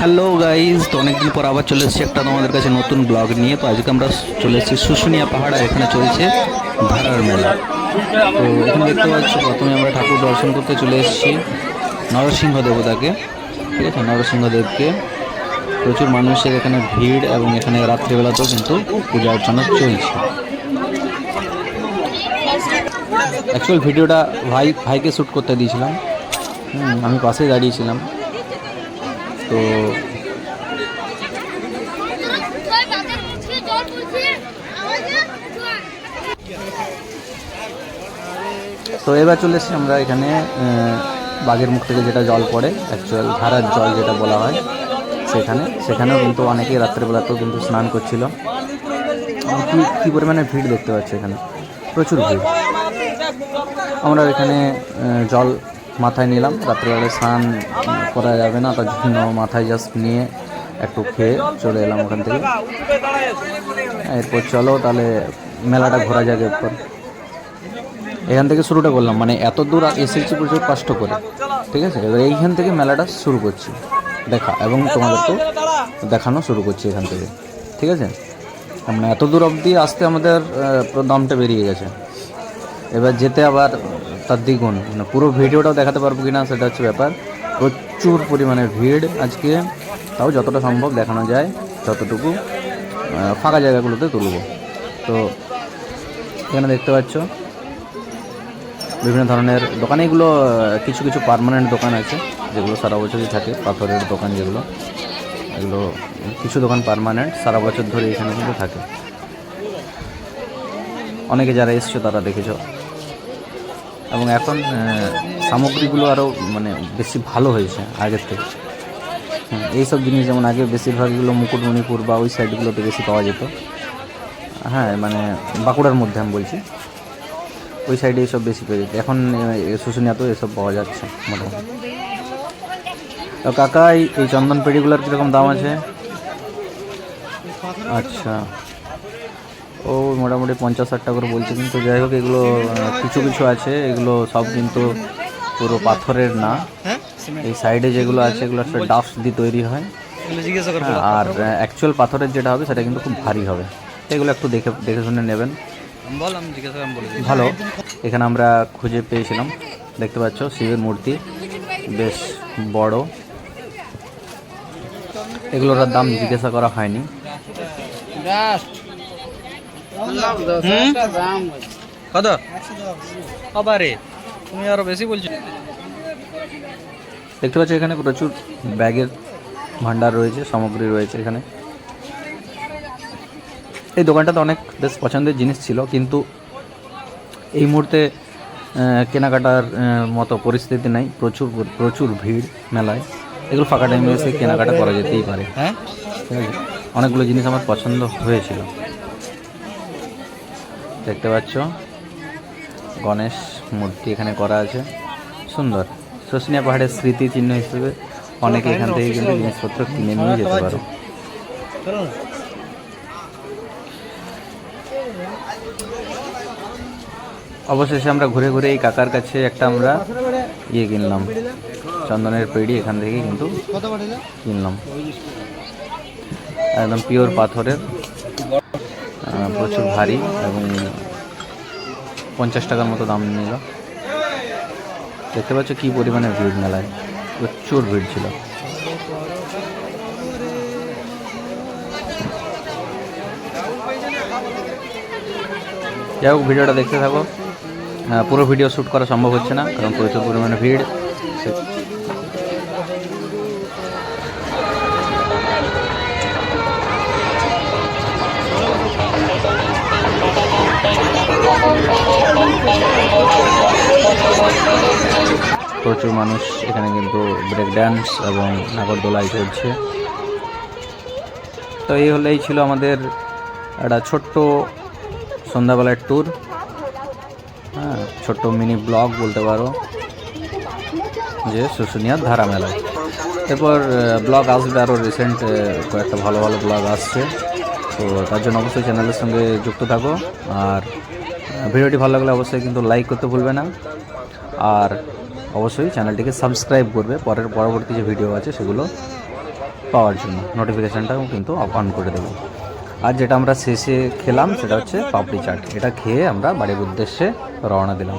Hello guys তো অনেকদিন পর আবার চলে এসেছি একটা তোমাদের কাছে নতুন ব্লগ নিয়ে। তো আজকে আমরা চলে এসেছি শুশুনিয়া পাহাড়, আর এখানে চলছে ধারার মেলা। তো এখানে দেখতে পাচ্ছ, প্রথমে আমরা ঠাকুর দর্শন করতে চলে এসেছি নরসিংহ দেবতাকে। ঠিক আছে? নরসিংহ দেবকে। প্রচুর মানুষের এখানে ভিড় এবং এখানে রাত্রিবেলাতেও কিন্তু পূজা অর্চনা চলছে। অ্যাকচুয়াল ভিডিওটা ভাই, ভাইকে শ্যুট করতে দিয়েছিলাম। আমি পাশে দাঁড়িয়েছিলাম। তো তো এবার চলে এসেছি আমরা এখানে বাঘের মুখ থেকে যেটা জল পড়ে অ্যাকচুয়াল ধারার জল যেটা বলা হয় সেখানে। সেখানেও কিন্তু অনেকেই রাত্রেবেলাতেও কিন্তু স্নান করছিল। কি, কী পরিমাণে ভিড় দেখতে পাচ্ছি এখানে? প্রচুর ভিড়। আমরা এখানে জল মাথায় নিলাম, রাত্রিবেলায় স্নান করা যাবে না, তার জন্য মাথায় জাস্ট নিয়ে একটু খেয়ে চলে এলাম ওখান থেকে। এরপর চলো তাহলে মেলাটা ঘোরা যাবে এরপর। এখান থেকে শুরুটা করলাম মানে এত দূর এসেছি প্রচুর কষ্ট করে, ঠিক আছে? এবার এইখান থেকে মেলাটা শুরু করছি, দেখা, এবং তোমাদেরকেও দেখানো শুরু করছি এখান থেকে, ঠিক আছে? মানে এত দূর অবধি আসতে আমাদের পুরো দমটা বেরিয়ে গেছে। এবার যেতে আবার তার দ্বিগুণ। মানে পুরো ভিডিওটাও দেখাতে পারব কিনা সেটা হচ্ছে ব্যাপার। প্রচুর পরিমাণে ভিড় আজকে। তাও যতটা সম্ভব দেখানো যায়, ততটুকু ফাঁকা জায়গাগুলোতে তুলব। তো এখানে দেখতে পাচ্ছ, বিভিন্ন ধরনের দোকান। এগুলো কিছু কিছু পার্মানেন্ট দোকান আছে, যেগুলো সারা বছরই থাকে, পাথরের দোকান যেগুলো। এগুলো, কিছু দোকান পারমানেন্ট সারা বছর ধরে এখানে কিন্তু থাকে। অনেকে যারা এসছো তারা দেখেছ। এবং এখন সামগ্রীগুলো আরও মানে বেশি ভালো হয়েছে আগের থেকে। হুম, এইসব জিনিস যেমন আগে বেশিরভাগগুলো মুকুটমণিপুর বা ওই সাইডগুলোতে বেশি পাওয়া যেত। হ্যাঁ মানে বাঁকুড়ার মধ্যে আমি বলছি। ওই সাইডে এইসব বেশি পেয়ে যেত। এখন শুশুনিয়াতেও এসব পাওয়া যাচ্ছে মোটামুটি। তো কাকা এই চন্দন পেডিগুলোর কীরকম দাম আছে? আচ্ছা। ও মোটামুটি পঞ্চাশ ষাট টাকা করে বলছে কিন্তু যাই হোক এগুলো কিছু কিছু আছে এগুলো সব কিন্তু পুরো পাথরের না। এই সাইডে যেগুলো আছে এগুলো একটা ডাস্ট দিয়ে তৈরি হয়। আর অ্যাকচুয়াল পাথরের যেটা হবে সেটা কিন্তু খুব ভারী হবে। এগুলো একটু দেখে দেখে শুনে নেবেন। ভালো। এখানে আমরা খুঁজে পেয়েছিলাম। দেখতে পাচ্ছ শিবের মূর্তি। বেশ বড়। এগুলোর দাম জিজ্ঞাসা করা হয়নি। কত? আবারে। তুমি আরও বেশি বলছো। দেখতে পাচ্ছ এখানে প্রচুর ব্যাগের ভান্ডার রয়েছে সামগ্রী রয়েছে এখানে। এই দোকানটাতে অনেক বেশ পছন্দের জিনিস ছিল কিন্তু এই মুহূর্তে কেনাকাটার মতো পরিস্থিতি নাই। প্রচুর প্রচুর ভিড় মেলায়। এগুলো ফাঁকা টাইমে এসে কেনাকাটা করা যেতেই পারে। হ্যাঁ? অনেকগুলো জিনিস আমার পছন্দ হয়েছিল। দেখতে পাচ্ছ? গণেশ মূর্তি এখানে করা আছে। সুন্দর। শুশুনিয়া পাহাড়ের স্মৃতি চিহ্ন হিসেবে অনেকে এখান থেকে কিন্তু জিনিসপত্র কিনে নিয়ে যেতে পারো। অবশেষে আমরা ঘুরে ঘুরে এই কাকার কাছে একটা আমরা ইয়ে কিনলাম। চন্দনের পেড়ি এখান থেকে কিন্তু কিনলাম। একদম পিওর পাথরের প্রচুর ভারী এবং পঞ্চাশ টাকার মতো দাম নিল। দেখতে পাচ্ছ কী পরিমাণে ভিড় মেলায়। প্রচুর ভিড় ছিল। যাই হোক, ভিডিওটা দেখতে থাকো। পুরো ভিডিও শ্যুট করা সম্ভব হচ্ছে না, কারণ প্রচুর পরিমাণে ভিড়। প্রচুর মানুষ এখানে কিন্তু ব্রেক ড্যান্স এবং নাগরদোলায় চলছে। তো এই হলেই ছিল আমাদের একটা ছোট্ট সন্ধ্যাবেলার ট্যুর হ্যাঁ ছোট্ট মিনি ব্লগ বলতে পারো, যে শুশুনিয়ার ধারা মেলায়। এরপর ব্লগ আসবে আরও রিসেন্ট কয়েকটা ভালো ভালো ব্লগ আসছে। তো তার জন্য অবশ্যই চ্যানেলের সঙ্গে যুক্ত থাকো। আর ভিডিওটি ভালো লাগলে অবশ্যই কিন্তু লাইক করতে ভুলবে না। আর অবশ্যই চ্যানেলটিকে সাবস্ক্রাইব করবে। পরের, পরবর্তী যে ভিডিও আছে সেগুলো পাওয়ার জন্য। নোটিফিকেশানটাও কিন্তু অন করে দেবো। আর যেটা আমরা শেষে খেলাম সেটা হচ্ছে পাপড়ি চাট। এটা খেয়ে আমরা বাড়ির উদ্দেশ্যে রওনা দিলাম।